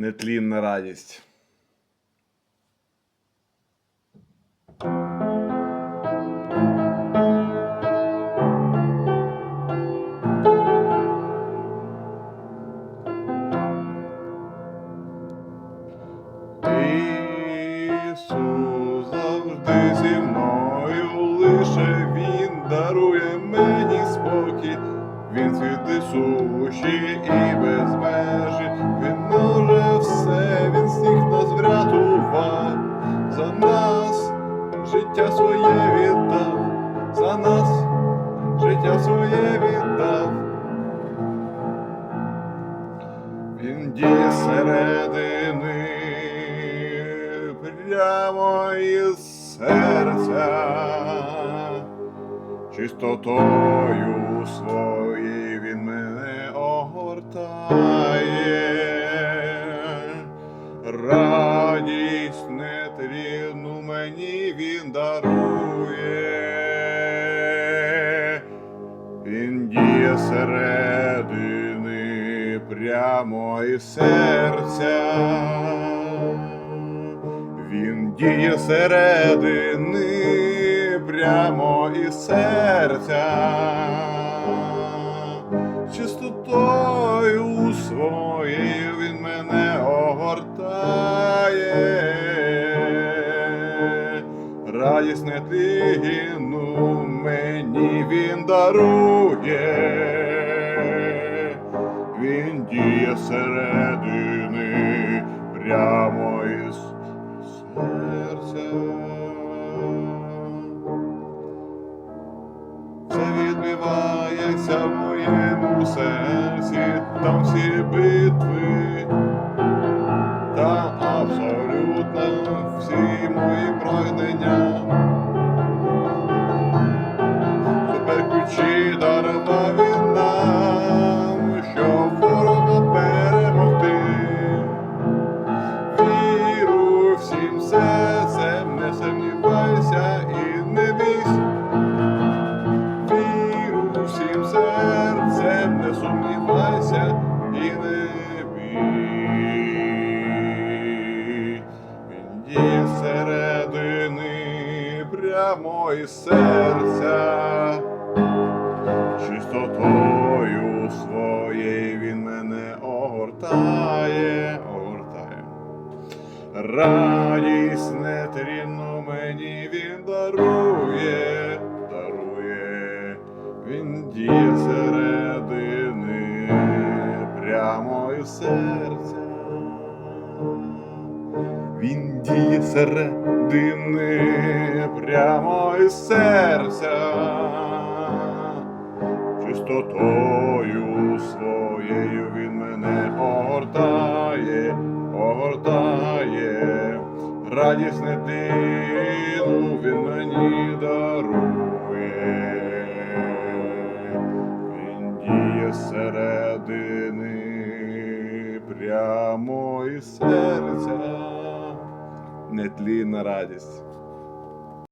нетлінна радість. Дарує мені спокій. Він світи суші і без межі, він може все, він всіх нас врятував, за нас життя своє віддав, за нас життя своє віддав. Він діє середини прямо із серця, чистотою своєю він мене огортає, середини прямо із серця. Він діє середини прямо із серця. Чистотою Радість нетлінну мені він дарує. Він діє середини прямо із серця. Все відбивається в моєму серці, там всі битви, абсолютно всі мої прагнення. Прямо із серця. Чистотою своєю він мене огортає, огортає. Радість нетрінну мені він дарує, дарує, він діє середини прямо із серця. Він середини прямо із серця, чистотою своєю він мене огортає, огортає, радість не дину він мені дарує, він діє середини прямо із серця, нетлінна радість.